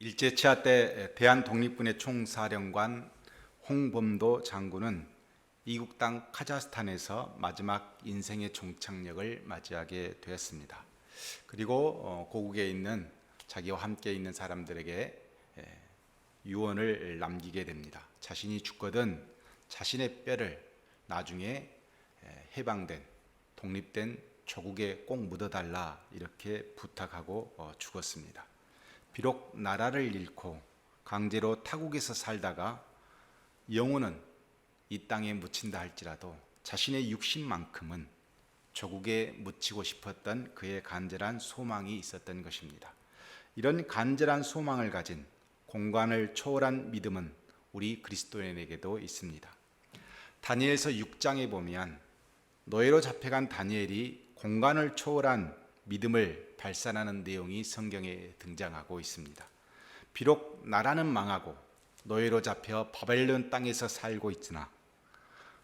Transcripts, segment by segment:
일제치하 때 대한독립군의 총사령관 홍범도 장군은 이국 땅 카자흐스탄에서 마지막 인생의 종착역을 맞이하게 되었습니다. 그리고 어, 고국에 있는 자기와 함께 있는 사람들에게 예, 유언을 남기게 됩니다. 자신이 죽거든 자신의 뼈를 나중에 예, 해방된 독립된 조국에 꼭 묻어달라 이렇게 부탁하고 어, 죽었습니다. 비록 나라를 잃고 강제로 타국에서 살다가 영혼은 이 땅에 묻힌다 할지라도 자신의 육신만큼은 조국에 묻히고 싶었던 그의 간절한 소망이 있었던 것입니다. 이런 간절한 소망을 가진 공간을 초월한 믿음은 우리 그리스도인에게도 있습니다. 다니엘서 6장에 보면 노예로 잡혀간 다니엘이 공간을 초월한 믿음을 발산하는 내용이 성경에 등장하고 있습니다. 비록 나라는 망하고 노예로 잡혀 바벨론 땅에서 살고 있으나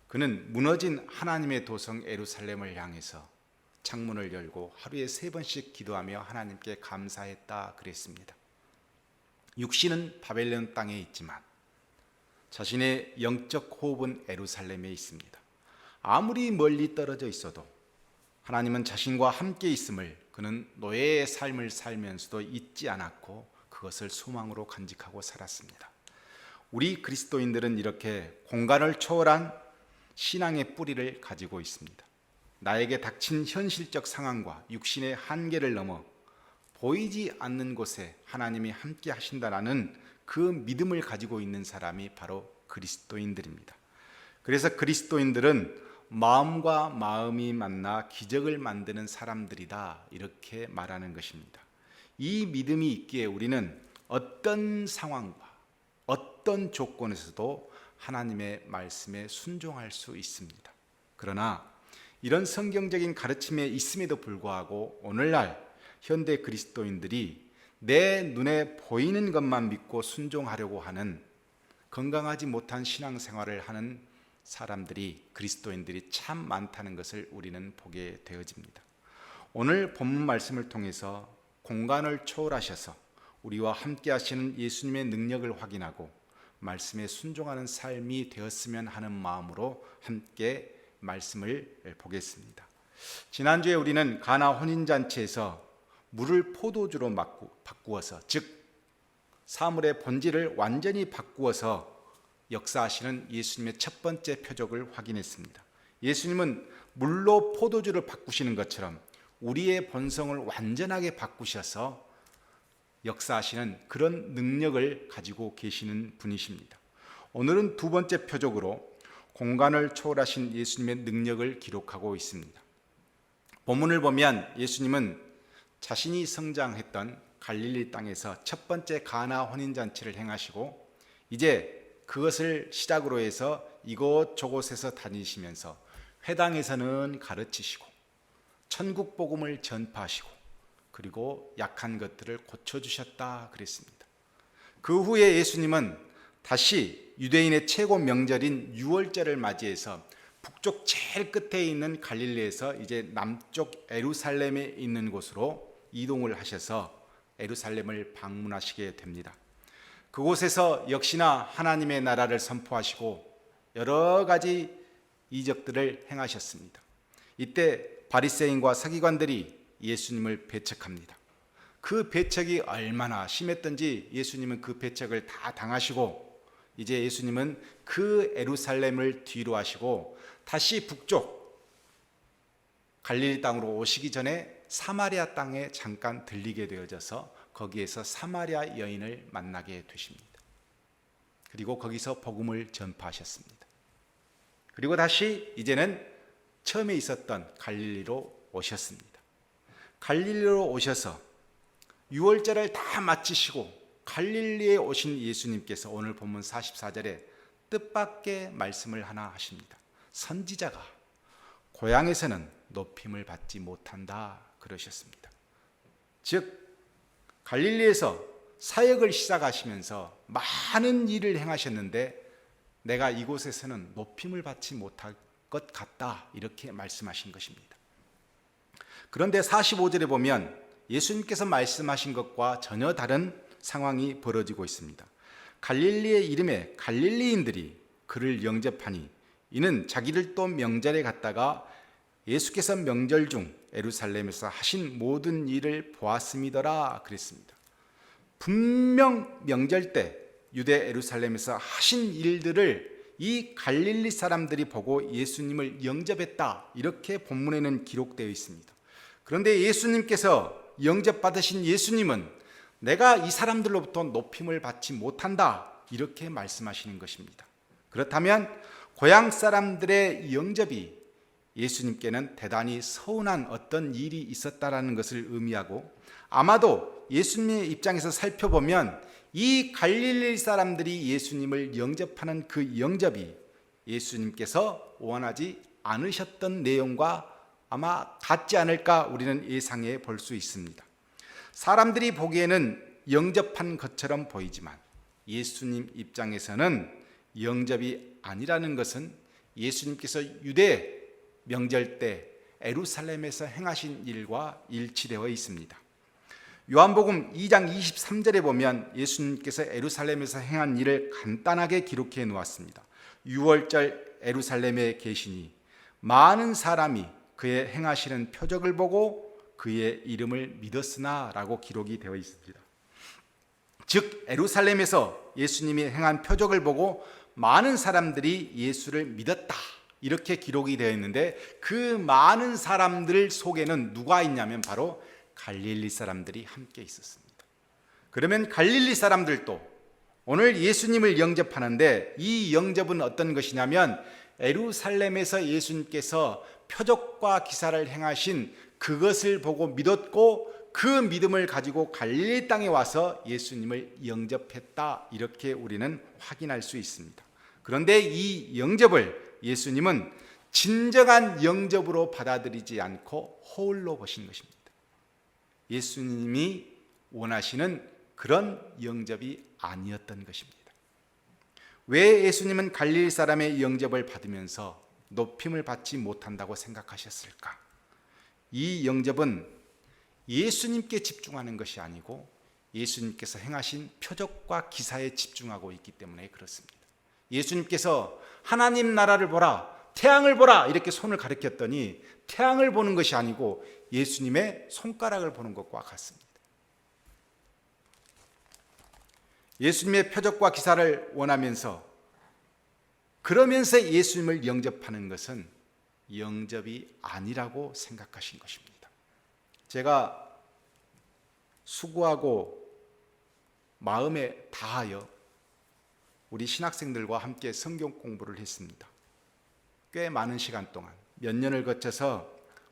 그는 무너진 하나님의 도성 에루살렘을 향해서 창문을 열고 하루에 세 번씩 기도하며 하나님께 감사했다 그랬습니다. 육신은 바벨론 땅에 있지만 자신의 영적 호흡은 에루살렘에 있습니다. 아무리 멀리 떨어져 있어도 하나님은 자신과 함께 있음을 그는 노예의 삶을 살면서도 잊지 않았고 그것을 소망으로 간직하고 살았습니다. 우리 그리스도인들은 이렇게 공간을 초월한 신앙의 뿌리를 가지고 있습니다. 나에게 닥친 현실적 상황과 육신의 한계를 넘어 보이지 않는 곳에 하나님이 함께 하신다라는 그 믿음을 가지고 있는 사람이 바로 그리스도인들입니다. 그래서 그리스도인들은 마음과 마음이 만나 기적을 만드는 사람들이다. 이렇게 말하는 것입니다. 이 믿음이 있기에 우리는 어떤 상황과 어떤 조건에서도 하나님의 말씀에 순종할 수 있습니다. 그러나 이런 성경적인 가르침에 있음에도 불구하고 오늘날 현대 그리스도인들이 내 눈에 보이는 것만 믿고 순종하려고 하는 건강하지 못한 신앙생활을 하는 사람들이 그리스도인들이 참 많다는 것을 우리는 보게 되어집니다. 오늘 본문 말씀을 통해서 공간을 초월하셔서 우리와 함께 하시는 예수님의 능력을 확인하고 말씀에 순종하는 삶이 되었으면 하는 마음으로 함께 말씀을 보겠습니다. 지난주에 우리는 가나 혼인잔치에서 물을 포도주로 바꾸어서 즉 사물의 본질을 완전히 바꾸어서 역사하시는 예수님의 첫 번째 표적을 확인했습니다. 예수님은 물로 포도주를 바꾸시는 것처럼 우리의 본성을 완전하게 바꾸셔서 역사하시는 그런 능력을 가지고 계시는 분이십니다. 오늘은 두 번째 표적으로 공간을 초월하신 예수님의 능력을 기록하고 있습니다. 본문을 보면 예수님은 자신이 성장했던 갈릴리 땅에서 첫 번째 가나 혼인 잔치를 행하시고 이제 그것을 시작으로 해서 이곳 저곳에서 다니시면서 회당에서는 가르치시고 천국 복음을 전파하시고 그리고 약한 것들을 고쳐 주셨다 그랬습니다. 그 후에 예수님은 다시 유대인의 최고 명절인 유월절을 맞이해서 북쪽 제일 끝에 있는 갈릴리에서 이제 남쪽 에루살렘에 있는 곳으로 이동을 하셔서 에루살렘을 방문하시게 됩니다. 그곳에서 역시나 하나님의 나라를 선포하시고 여러 가지 이적들을 행하셨습니다. 이때 바리새인과 서기관들이 예수님을 배척합니다. 그 배척이 얼마나 심했던지 예수님은 그 배척을 다 당하시고 이제 예수님은 그 에루살렘을 뒤로 하시고 다시 북쪽 갈릴리 땅으로 오시기 전에 사마리아 땅에 잠깐 들리게 되어져서 거기에서 사마리아 여인을 만나게 되십니다. 그리고 거기서 복음을 전파하셨습니다. 그리고 다시 이제는 처음에 있었던 갈릴리로 오셨습니다. 갈릴리로 오셔서 유월절을 다 마치시고 갈릴리에 오신 예수님께서 오늘 본문 44절에 뜻밖의 말씀을 하나 하십니다. 선지자가 고향에서는 높임을 받지 못한다 그러셨습니다. 즉 갈릴리에서 사역을 시작하시면서 많은 일을 행하셨는데 내가 이곳에서는 높임을 받지 못할 것 같다 이렇게 말씀하신 것입니다. 그런데 45절에 보면 예수님께서 말씀하신 것과 전혀 다른 상황이 벌어지고 있습니다. 갈릴리의 이름에 갈릴리인들이 그를 영접하니 이는 자기들도 명절에 갔다가 예수께서 명절 중 에루살렘에서 하신 모든 일을 보았음이더라 그랬습니다. 분명 명절 때 유대 에루살렘에서 하신 일들을 이 갈릴리 사람들이 보고 예수님을 영접했다 이렇게 본문에는 기록되어 있습니다. 그런데 예수님께서 영접받으신 예수님은 내가 이 사람들로부터 높임을 받지 못한다 이렇게 말씀하시는 것입니다. 그렇다면 고향 사람들의 영접이 예수님께는 대단히 서운한 어떤 일이 있었다라는 것을 의미하고 아마도 예수님의 입장에서 살펴보면 이 갈릴리 사람들이 예수님을 영접하는 그 영접이 예수님께서 원하지 않으셨던 내용과 아마 같지 않을까 우리는 예상해 볼 수 있습니다. 사람들이 보기에는 영접한 것처럼 보이지만 예수님 입장에서는 영접이 아니라는 것은 예수님께서 유대 명절 때 에루살렘에서 행하신 일과 일치되어 있습니다. 요한복음 2장 23절에 보면 예수님께서 에루살렘에서 행한 일을 간단하게 기록해 놓았습니다. 6월절 에루살렘에 계시니 많은 사람이 그의 행하시는 표적을 보고 그의 이름을 믿었으나라고 기록이 되어 있습니다. 즉 에루살렘에서 예수님이 행한 표적을 보고 많은 사람들이 예수를 믿었다. 이렇게 기록이 되어 있는데 그 많은 사람들 속에는 누가 있냐면 바로 갈릴리 사람들이 함께 있었습니다. 그러면 갈릴리 사람들도 오늘 예수님을 영접하는데 이 영접은 어떤 것이냐면 에루살렘에서 예수님께서 표적과 기사를 행하신 그것을 보고 믿었고 그 믿음을 가지고 갈릴리 땅에 와서 예수님을 영접했다 이렇게 우리는 확인할 수 있습니다. 그런데 이 영접을 예수님은 진정한 영접으로 받아들이지 않고 허울로 보신 것입니다. 예수님이 원하시는 그런 영접이 아니었던 것입니다. 왜 예수님은 갈릴리 사람의 영접을 받으면서 높임을 받지 못한다고 생각하셨을까? 이 영접은 예수님께 집중하는 것이 아니고 예수님께서 행하신 표적과 기사에 집중하고 있기 때문에 그렇습니다. 예수님께서 하나님 나라를 보라, 태양을 보라 이렇게 손을 가리켰더니 태양을 보는 것이 아니고 예수님의 손가락을 보는 것과 같습니다. 예수님의 표적과 기사를 원하면서 그러면서 예수님을 영접하는 것은 영접이 아니라고 생각하신 것입니다. 제가 수고하고 마음에 다하여 우리 신학생들과 함께 성경 공부를 했습니다. 꽤 많은 시간 동안 몇 년을 거쳐서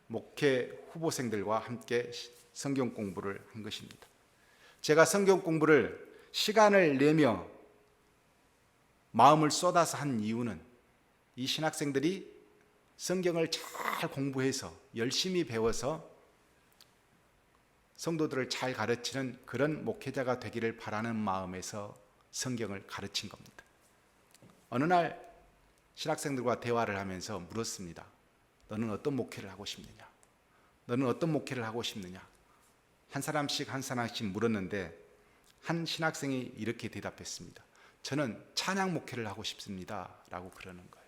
목회 후보생들과 함께 성경 공부를 한 것입니다. 제가 성경 공부를 시간을 내며 마음을 쏟아서 한 이유는 이 신학생들이 성경을 잘 공부해서 열심히 배워서 성도들을 잘 가르치는 그런 목회자가 되기를 바라는 마음에서 성경을 가르친 겁니다. 어느 날 신학생들과 대화를 하면서 물었습니다. 너는 어떤 목회를 하고 싶느냐? 너는 어떤 목회를 하고 싶느냐? 한 사람씩 한 사람씩 물었는데 한 신학생이 이렇게 대답했습니다. 저는 찬양 목회를 하고 싶습니다. 라고 그러는 거예요.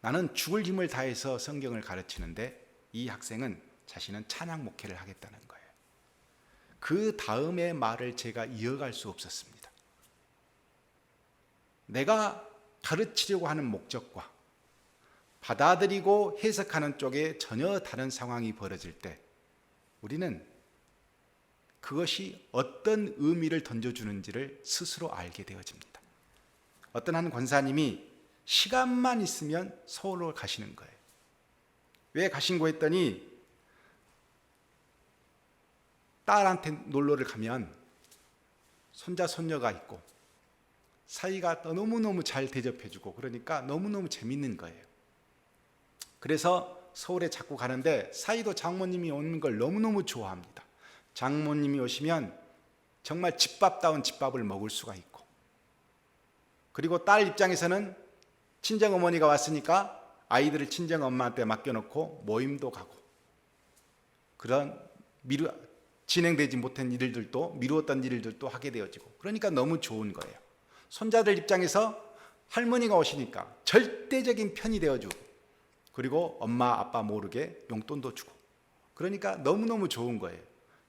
나는 죽을 힘을 다해서 성경을 가르치는데 이 학생은 자신은 찬양 목회를 하겠다는 거예요. 그 다음의 말을 제가 이어갈 수 없었습니다. 내가 가르치려고 하는 목적과 받아들이고 해석하는 쪽에 전혀 다른 상황이 벌어질 때 우리는 그것이 어떤 의미를 던져주는지를 스스로 알게 되어집니다. 어떤 한 권사님이 시간만 있으면 서울로 가시는 거예요. 왜 가신고 했더니 딸한테 놀러를 가면 손자 손녀가 있고 사이가 너무너무 잘 대접해주고 그러니까 너무너무 재밌는 거예요. 그래서 서울에 자꾸 가는데 사이도 장모님이 오는 걸 너무너무 좋아합니다. 장모님이 오시면 정말 집밥다운 집밥을 먹을 수가 있고 그리고 딸 입장에서는 친정 어머니가 왔으니까 아이들을 친정 엄마한테 맡겨놓고 모임도 가고 그런 미루 진행되지 못한 일들도 미루었던 일들도 하게 되어지고 그러니까 너무 좋은 거예요. 손자들 입장에서 할머니가 오시니까 절대적인 편이 되어주고 그리고 엄마 아빠 모르게 용돈도 주고 그러니까 너무너무 좋은 거예요.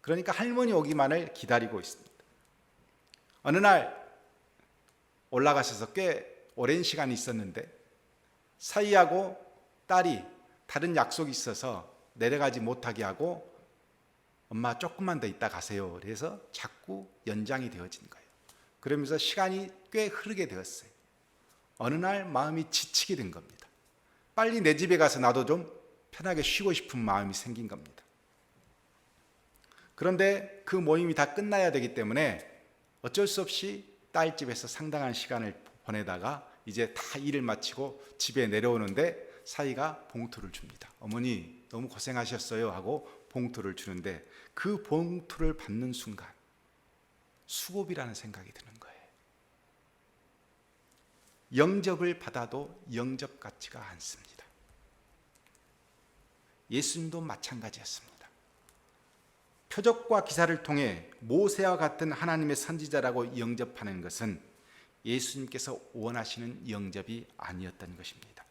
그러니까 할머니 오기만을 기다리고 있습니다. 어느 날 올라가셔서 꽤 오랜 시간이 있었는데 사이하고 딸이 다른 약속이 있어서 내려가지 못하게 하고 엄마 조금만 더 있다 가세요. 그래서 자꾸 연장이 되어진 거예요. 그러면서 시간이 꽤 흐르게 되었어요. 어느 날 마음이 지치게 된 겁니다. 빨리 내 집에 가서 나도 좀 편하게 쉬고 싶은 마음이 생긴 겁니다. 그런데 그 모임이 다 끝나야 되기 때문에 어쩔 수 없이 딸 집에서 상당한 시간을 보내다가 이제 다 일을 마치고 집에 내려오는데 사이가 봉투를 줍니다. 어머니 너무 고생하셨어요 하고 봉투를 주는데 그 봉투를 받는 순간 수고비라는 생각이 드는 거예요. 영접을 받아도 영접 같지가 않습니다. 예수님도 마찬가지였습니다. 표적과 기사를 통해 모세와 같은 하나님의 선지자라고 영접하는 것은 예수님께서 원하시는 영접이 아니었던 것입니다.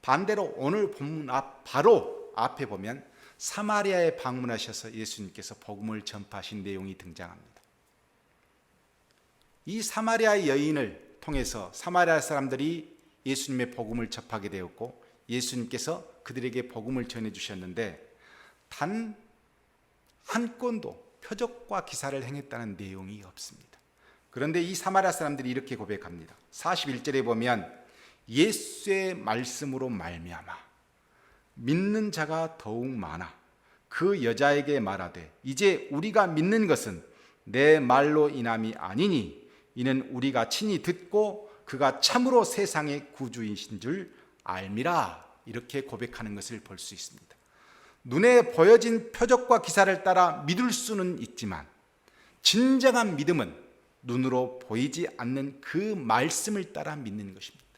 반대로 오늘 본문 앞 바로 앞에 보면 사마리아에 방문하셔서 예수님께서 복음을 전파하신 내용이 등장합니다. 이 사마리아 여인을 통해서 사마리아 사람들이 예수님의 복음을 접하게 되었고 예수님께서 그들에게 복음을 전해 주셨는데 단 한 건도 표적과 기사를 행했다는 내용이 없습니다. 그런데 이 사마리아 사람들이 이렇게 고백합니다. 41절에 보면 예수의 말씀으로 말미암아 믿는 자가 더욱 많아 그 여자에게 말하되 이제 우리가 믿는 것은 내 말로 인함이 아니니 이는 우리가 친히 듣고 그가 참으로 세상의 구주이신 줄 알미라 이렇게 고백하는 것을 볼 수 있습니다. 눈에 보여진 표적과 기사를 따라 믿을 수는 있지만 진정한 믿음은 눈으로 보이지 않는 그 말씀을 따라 믿는 것입니다.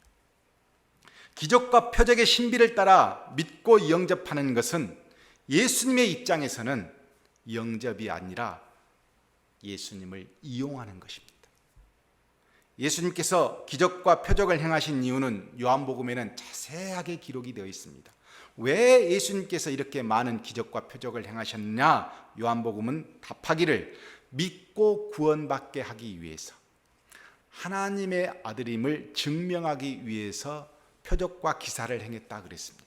기적과 표적의 신비를 따라 믿고 영접하는 것은 예수님의 입장에서는 영접이 아니라 예수님을 이용하는 것입니다. 예수님께서 기적과 표적을 행하신 이유는 요한복음에는 자세하게 기록이 되어 있습니다. 왜 예수님께서 이렇게 많은 기적과 표적을 행하셨냐? 요한복음은 답하기를 믿고 구원받게 하기 위해서 하나님의 아들임을 증명하기 위해서 표적과 기사를 행했다 그랬습니다.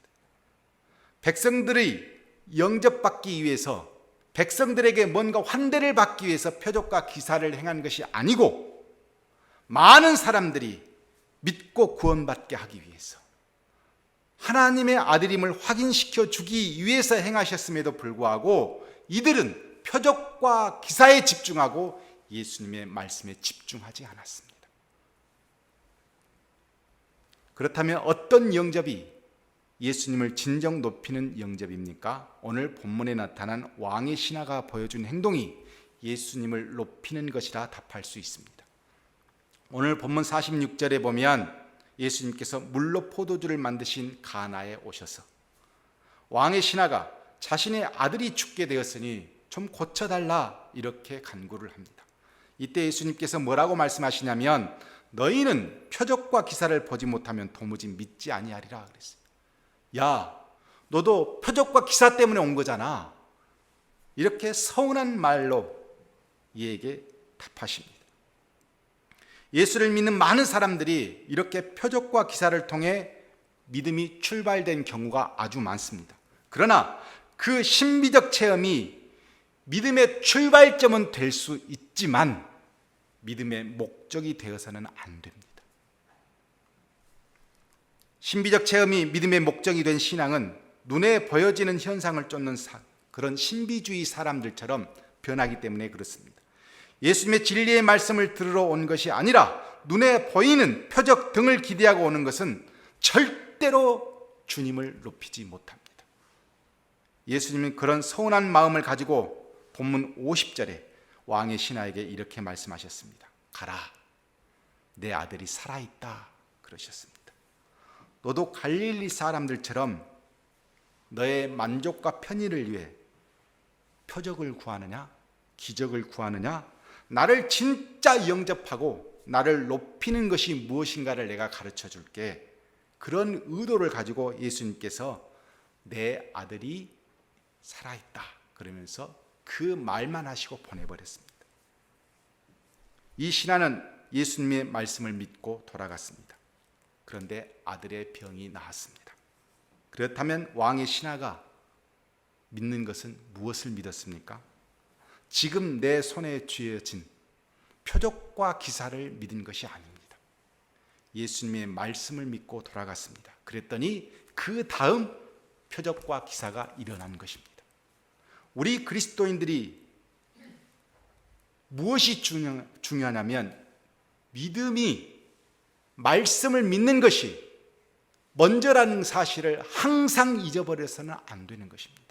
백성들의 영접받기 위해서 백성들에게 뭔가 환대를 받기 위해서 표적과 기사를 행한 것이 아니고 많은 사람들이 믿고 구원받게 하기 위해서 하나님의 아들임을 확인시켜 주기 위해서 행하셨음에도 불구하고 이들은 표적과 기사에 집중하고 예수님의 말씀에 집중하지 않았습니다. 그렇다면 어떤 영접이 예수님을 진정 높이는 영접입니까? 오늘 본문에 나타난 왕의 신하가 보여준 행동이 예수님을 높이는 것이라 답할 수 있습니다. 오늘 본문 46절에 보면 예수님께서 물로 포도주를 만드신 가나에 오셔서 왕의 신하가 자신의 아들이 죽게 되었으니 좀 고쳐달라 이렇게 간구를 합니다. 이때 예수님께서 뭐라고 말씀하시냐면 너희는 표적과 기사를 보지 못하면 도무지 믿지 아니하리라 그랬어요. 야, 너도 표적과 기사 때문에 온 거잖아. 이렇게 서운한 말로 이에게 답하십니다. 예수를 믿는 많은 사람들이 이렇게 표적과 기사를 통해 믿음이 출발된 경우가 아주 많습니다. 그러나 그 신비적 체험이 믿음의 출발점은 될 수 있지만 믿음의 목적이 되어서는 안 됩니다. 신비적 체험이 믿음의 목적이 된 신앙은 눈에 보여지는 현상을 쫓는 사, 그런 신비주의 사람들처럼 변하기 때문에 그렇습니다. 예수님의 진리의 말씀을 들으러 온 것이 아니라 눈에 보이는 표적 등을 기대하고 오는 것은 절대로 주님을 높이지 못합니다. 예수님은 그런 서운한 마음을 가지고 본문 50절에 왕의 신하에게 이렇게 말씀하셨습니다. 가라. 내 아들이 살아있다. 그러셨습니다. 너도 갈릴리 사람들처럼 너의 만족과 편의를 위해 표적을 구하느냐? 기적을 구하느냐? 나를 진짜 영접하고 나를 높이는 것이 무엇인가를 내가 가르쳐 줄게. 그런 의도를 가지고 예수님께서 내 아들이 살아있다. 그러면서 그 말만 하시고 보내버렸습니다. 이 신하는 예수님의 말씀을 믿고 돌아갔습니다. 그런데 아들의 병이 나았습니다. 그렇다면 왕의 신하가 믿는 것은 무엇을 믿었습니까? 지금 내 손에 쥐어진 표적과 기사를 믿은 것이 아닙니다. 예수님의 말씀을 믿고 돌아갔습니다. 그랬더니 그 다음 표적과 기사가 일어난 것입니다. 우리 그리스도인들이 무엇이 중요, 중요하냐면 믿음이 말씀을 믿는 것이 먼저라는 사실을 항상 잊어버려서는 안 되는 것입니다.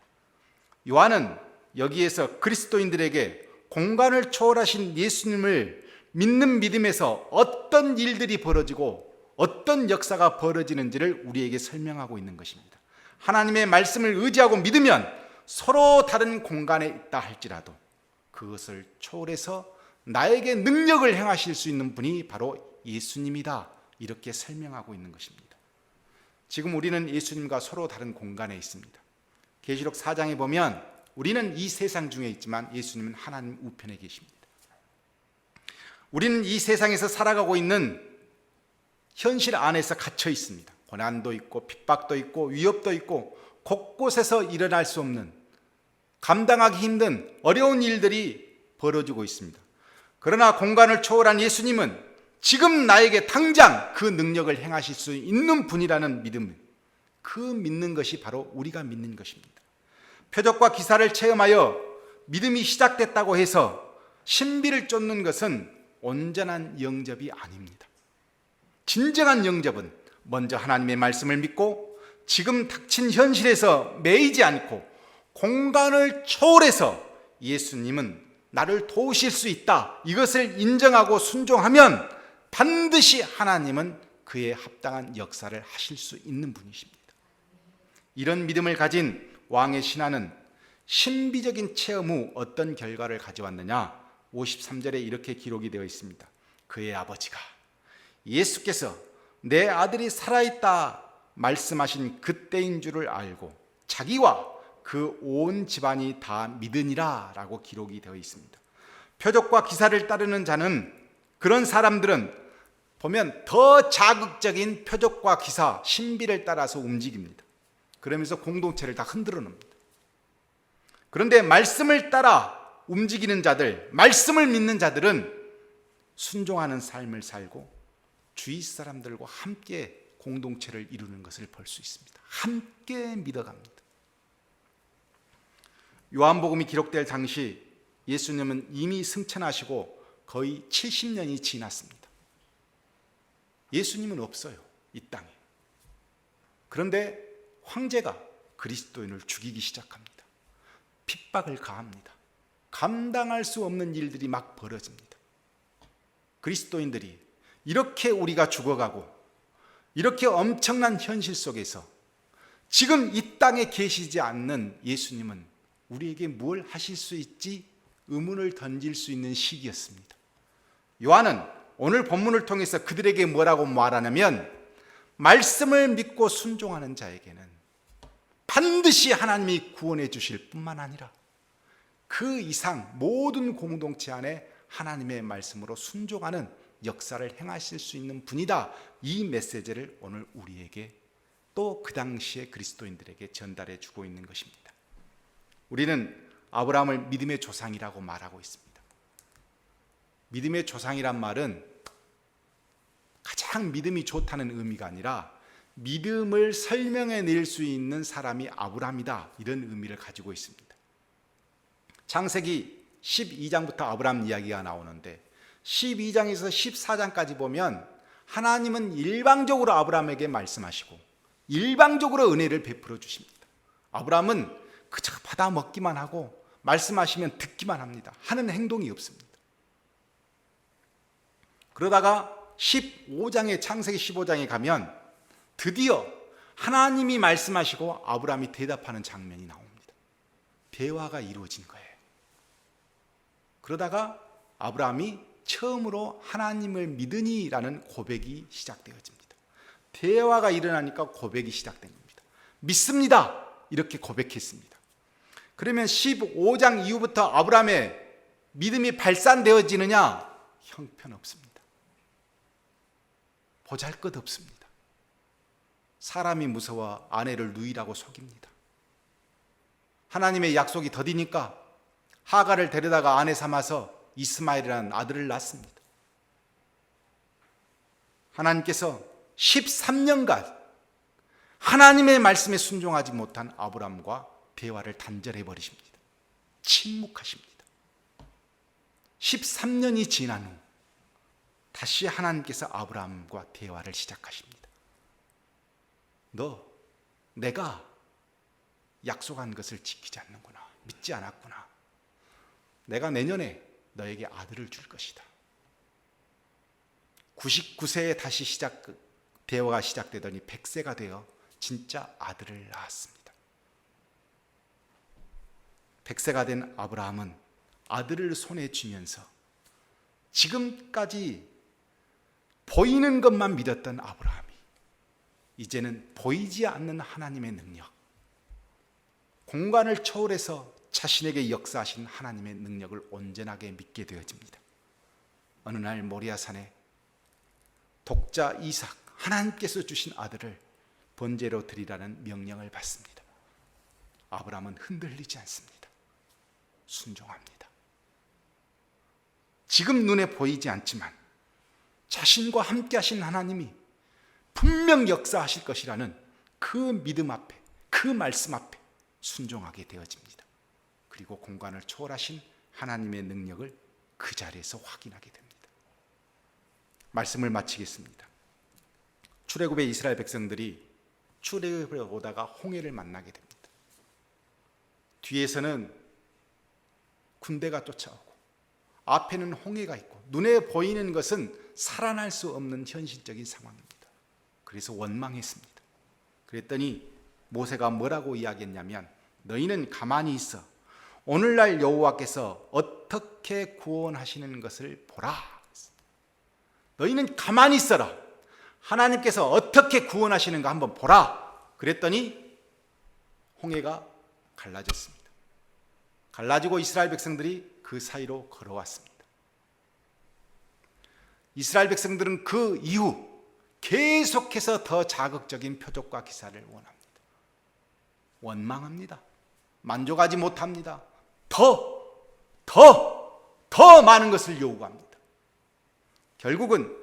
요한은 여기에서 그리스도인들에게 공간을 초월하신 예수님을 믿는 믿음에서 어떤 일들이 벌어지고 어떤 역사가 벌어지는지를 우리에게 설명하고 있는 것입니다. 하나님의 말씀을 의지하고 믿으면 서로 다른 공간에 있다 할지라도 그것을 초월해서 나에게 능력을 행하실 수 있는 분이 바로 예수님이다. 이렇게 설명하고 있는 것입니다. 지금 우리는 예수님과 서로 다른 공간에 있습니다. 계시록 4장에 보면 우리는 이 세상 중에 있지만 예수님은 하나님 우편에 계십니다. 우리는 이 세상에서 살아가고 있는 현실 안에서 갇혀 있습니다. 고난도 있고 핍박도 있고 위협도 있고 곳곳에서 일어날 수 없는 감당하기 힘든 어려운 일들이 벌어지고 있습니다. 그러나 공간을 초월한 예수님은 지금 나에게 당장 그 능력을 행하실 수 있는 분이라는 믿음, 그 믿는 것이 바로 우리가 믿는 것입니다. 표적과 기사를 체험하여 믿음이 시작됐다고 해서 신비를 쫓는 것은 온전한 영접이 아닙니다. 진정한 영접은 먼저 하나님의 말씀을 믿고 지금 닥친 현실에서 매이지 않고 공간을 초월해서 예수님은 나를 도우실 수 있다. 이것을 인정하고 순종하면 반드시 하나님은 그에 합당한 역사를 하실 수 있는 분이십니다. 이런 믿음을 가진 왕의 신하는 신비적인 체험 후 어떤 결과를 가져왔느냐? 53절에 이렇게 기록이 되어 있습니다. 그의 아버지가 예수께서 내 아들이 살아있다 말씀하신 그때인 줄을 알고 자기와 그 온 집안이 다 믿으니라 라고 기록이 되어 있습니다. 표적과 기사를 따르는 자는 그런 사람들은 보면 더 자극적인 표적과 기사, 신비를 따라서 움직입니다. 그러면서 공동체를 다 흔들어 놓습니다. 그런데 말씀을 따라 움직이는 자들, 말씀을 믿는 자들은 순종하는 삶을 살고 주위 사람들과 함께 공동체를 이루는 것을 볼 수 있습니다. 함께 믿어갑니다. 요한복음이 기록될 당시 예수님은 이미 승천하시고 거의 70년이 지났습니다. 예수님은 없어요. 이 땅에. 그런데 황제가 그리스도인을 죽이기 시작합니다. 핍박을 가합니다. 감당할 수 없는 일들이 막 벌어집니다. 그리스도인들이 이렇게 우리가 죽어가고 이렇게 엄청난 현실 속에서 지금 이 땅에 계시지 않는 예수님은 우리에게 뭘 하실 수 있지 의문을 던질 수 있는 시기였습니다. 요한은 오늘 본문을 통해서 그들에게 뭐라고 말하냐면 말씀을 믿고 순종하는 자에게는 반드시 하나님이 구원해 주실 뿐만 아니라 그 이상 모든 공동체 안에 하나님의 말씀으로 순종하는 역사를 행하실 수 있는 분이다. 이 메시지를 오늘 우리에게 또 그 당시의 그리스도인들에게 전달해 주고 있는 것입니다. 우리는 아브라함을 믿음의 조상이라고 말하고 있습니다. 믿음의 조상이란 말은 가장 믿음이 좋다는 의미가 아니라 믿음을 설명해 낼 수 있는 사람이 아브라함이다. 이런 의미를 가지고 있습니다. 창세기 12장부터 아브라함 이야기가 나오는데 12장에서 14장까지 보면 하나님은 일방적으로 아브라함에게 말씀하시고 일방적으로 은혜를 베풀어 주십니다. 아브라함은 그저 받아 먹기만 하고 말씀하시면 듣기만 합니다. 하는 행동이 없습니다. 그러다가 15장에 창세기 15장에 가면 드디어 하나님이 말씀하시고 아브라함이 대답하는 장면이 나옵니다. 대화가 이루어진 거예요. 그러다가 아브라함이 처음으로 하나님을 믿으니라는 고백이 시작되어집니다. 대화가 일어나니까 고백이 시작된 겁니다. 믿습니다. 이렇게 고백했습니다. 그러면 15장 이후부터 아브라함의 믿음이 발산되어지느냐? 형편없습니다. 보잘 것 없습니다. 사람이 무서워 아내를 누이라고 속입니다. 하나님의 약속이 더디니까 하가를 데려다가 아내 삼아서 이스마엘이라는 아들을 낳습니다. 하나님께서 13년간 하나님의 말씀에 순종하지 못한 아브람과 대화를 단절해 버리십니다. 침묵하십니다. 13년이 지난 후 다시 하나님께서 아브라함과 대화를 시작하십니다. 너 내가 약속한 것을 지키지 않는구나. 믿지 않았구나. 내가 내년에 너에게 아들을 줄 것이다. 99세에 다시 시작 대화가 시작되더니 100세가 되어 진짜 아들을 낳았습니다. 100세가 된 아브라함은 아들을 손에 쥐면서 지금까지 보이는 것만 믿었던 아브라함이 이제는 보이지 않는 하나님의 능력, 공간을 초월해서 자신에게 역사하신 하나님의 능력을 온전하게 믿게 되어집니다. 어느 날 모리아산에 독자 이삭 하나님께서 주신 아들을 번제로 드리라는 명령을 받습니다. 아브라함은 흔들리지 않습니다. 순종합니다. 지금 눈에 보이지 않지만 자신과 함께 하신 하나님이 분명 역사하실 것이라는 그 믿음 앞에 그 말씀 앞에 순종하게 되어집니다. 그리고 공간을 초월하신 하나님의 능력을 그 자리에서 확인하게 됩니다. 말씀을 마치겠습니다. 출애굽의 이스라엘 백성들이 출애굽을 오다가 홍해를 만나게 됩니다. 뒤에서는 군대가 쫓아오고 앞에는 홍해가 있고 눈에 보이는 것은 살아날 수 없는 현실적인 상황입니다. 그래서 원망했습니다. 그랬더니 모세가 뭐라고 이야기했냐면 너희는 가만히 있어 오늘날 여호와께서 어떻게 구원하시는 것을 보라. 너희는 가만히 있어라. 하나님께서 어떻게 구원하시는가 한번 보라. 그랬더니 홍해가 갈라졌습니다. 갈라지고 이스라엘 백성들이 그 사이로 걸어왔습니다. 이스라엘 백성들은 그 이후 계속해서 더 자극적인 표적과 기사를 원합니다. 원망합니다. 만족하지 못합니다. 더, 더, 더 많은 것을 요구합니다. 결국은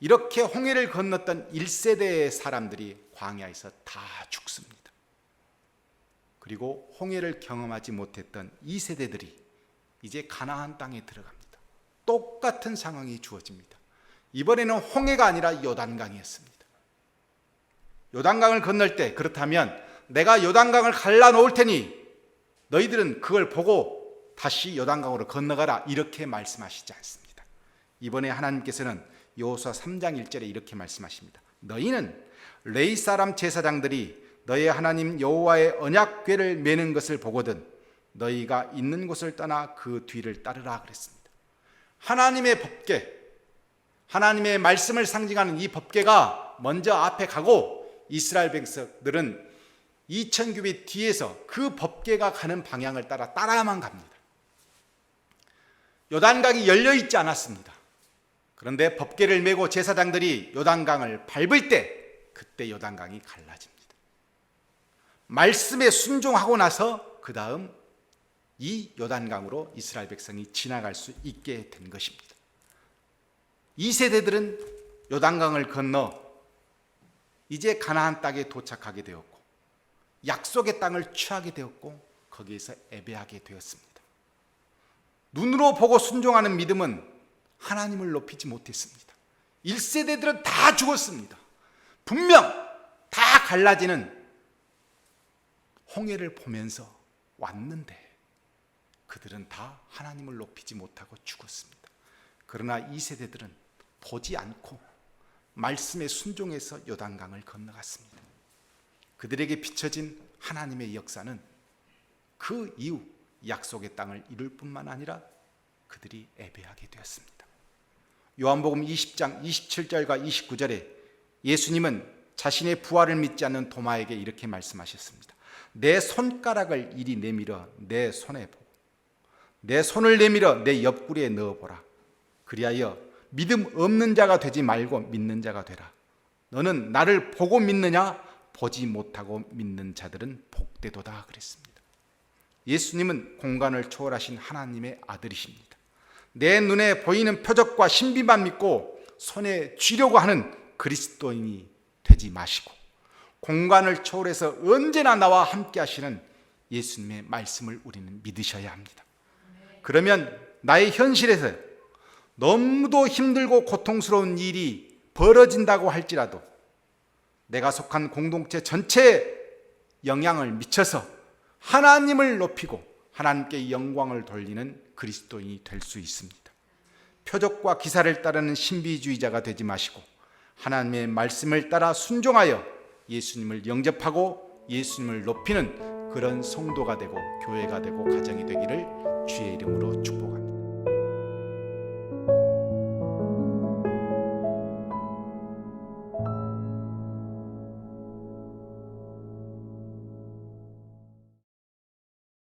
이렇게 홍해를 건넜던 1세대의 사람들이 광야에서 다 죽습니다. 그리고 홍해를 경험하지 못했던 2세대들이 이제 가나안 땅에 들어갑니다. 똑같은 상황이 주어집니다. 이번에는 홍해가 아니라 요단강이었습니다. 요단강을 건널 때 그렇다면 내가 요단강을 갈라 놓을 테니 너희들은 그걸 보고 다시 요단강으로 건너가라 이렇게 말씀하시지 않습니다. 이번에 하나님께서는 여호수아 3장 1절에 이렇게 말씀하십니다. 너희는 레이 사람 제사장들이 너희 하나님 여호와의 언약궤를 매는 것을 보거든 너희가 있는 곳을 떠나 그 뒤를 따르라 그랬습니다. 하나님의 법궤, 하나님의 말씀을 상징하는 이 법궤가 먼저 앞에 가고 이스라엘 백성들은 2천 규빗 뒤에서 그 법궤가 가는 방향을 따라 따라만 갑니다. 요단강이 열려 있지 않았습니다. 그런데 법궤를 메고 제사장들이 요단강을 밟을 때 그때 요단강이 갈라집니다. 말씀에 순종하고 나서 그 다음 이 요단강으로 이스라엘 백성이 지나갈 수 있게 된 것입니다. 이 세대들은 요단강을 건너 이제 가나안 땅에 도착하게 되었고 약속의 땅을 취하게 되었고 거기에서 예배하게 되었습니다. 눈으로 보고 순종하는 믿음은 하나님을 높이지 못했습니다. 1세대들은 다 죽었습니다. 분명 다 갈라지는 홍해를 보면서 왔는데 그들은 다 하나님을 높이지 못하고 죽었습니다. 그러나 이 세대들은 보지 않고 말씀에 순종해서 요단강을 건너갔습니다. 그들에게 비춰진 하나님의 역사는 그 이후 약속의 땅을 이룰 뿐만 아니라 그들이 애배하게 되었습니다. 요한복음 20장 27절과 29절에 예수님은 자신의 부활을 믿지 않는 도마에게 이렇게 말씀하셨습니다. 내 손가락을 이리 내밀어 내 손에 보고 내 손을 내밀어 내 옆구리에 넣어 보라. 그리하여 믿음 없는 자가 되지 말고 믿는 자가 되라. 너는 나를 보고 믿느냐? 보지 못하고 믿는 자들은 복되도다 그랬습니다. 예수님은 공간을 초월하신 하나님의 아들이십니다. 내 눈에 보이는 표적과 신비만 믿고 손에 쥐려고 하는 그리스도인이 되지 마시고 공간을 초월해서 언제나 나와 함께 하시는 예수님의 말씀을 우리는 믿으셔야 합니다. 그러면 나의 현실에서 너무도 힘들고 고통스러운 일이 벌어진다고 할지라도 내가 속한 공동체 전체에 영향을 미쳐서 하나님을 높이고 하나님께 영광을 돌리는 그리스도인이 될 수 있습니다. 표적과 기사를 따르는 신비주의자가 되지 마시고 하나님의 말씀을 따라 순종하여 예수님을 영접하고 예수님을 높이는 그런 성도가 되고 교회가 되고 가정이 되기를 주의 이름으로 축복합니다.